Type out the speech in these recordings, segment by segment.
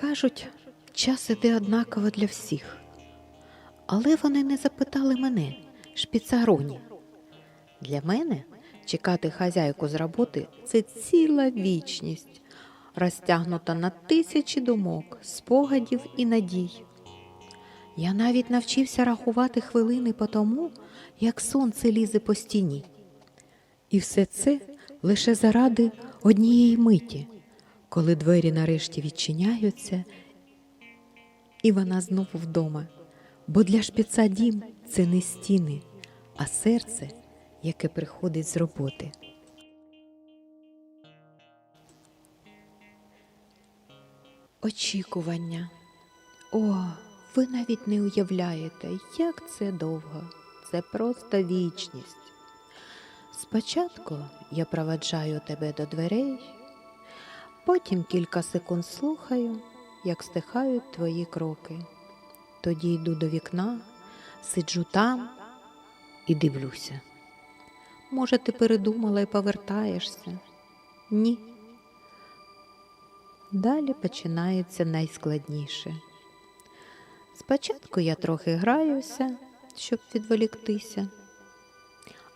Кажуть, час іде однаково для всіх. Але вони не запитали мене, шпіцароні. Для мене чекати хазяйку з роботи це ціла вічність, розтягнута на тисячі думок, спогадів і надій. Я навіть навчився рахувати хвилини по тому, як сонце лізе по стіні. І все це лише заради однієї миті, коли двері нарешті відчиняються, і вона знову вдома. Бо для шпіца дім це не стіни, а серце, яке приходить з роботи. Очікування. О, ви навіть не уявляєте, як це довго. Це просто вічність. Спочатку я проведжаю тебе до дверей, потім кілька секунд слухаю, як стихають твої кроки. Тоді йду до вікна, сиджу там і дивлюся. Може, ти передумала і повертаєшся? Ні. Далі починається найскладніше. Спочатку я трохи граюся, щоб відволіктися,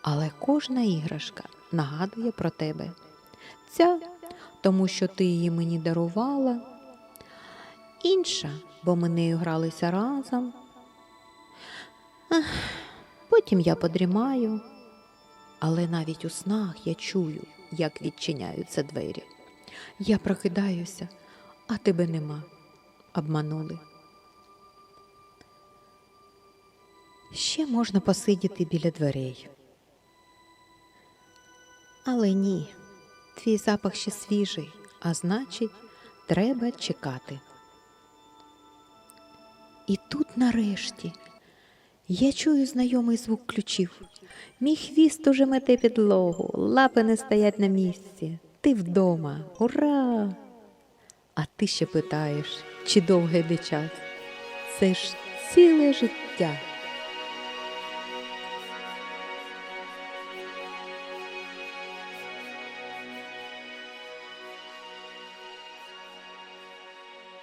але кожна іграшка нагадує про тебе. Ця, тому що ти її мені дарувала, інша, бо ми нею гралися разом. Ех, Потім я подрімаю, але навіть у снах я чую, як відчиняються двері. Я прокидаюся, а тебе нема. Обманули. Ще можна посидіти біля дверей. Але ні, твій запах ще свіжий, а значить, треба чекати. І тут нарешті я чую знайомий звук ключів. Мій хвіст уже мете підлогу, лапи не стоять на місці. Ти вдома, ура! А ти ще питаєш, чи довго йде час? Це ж ціле життя.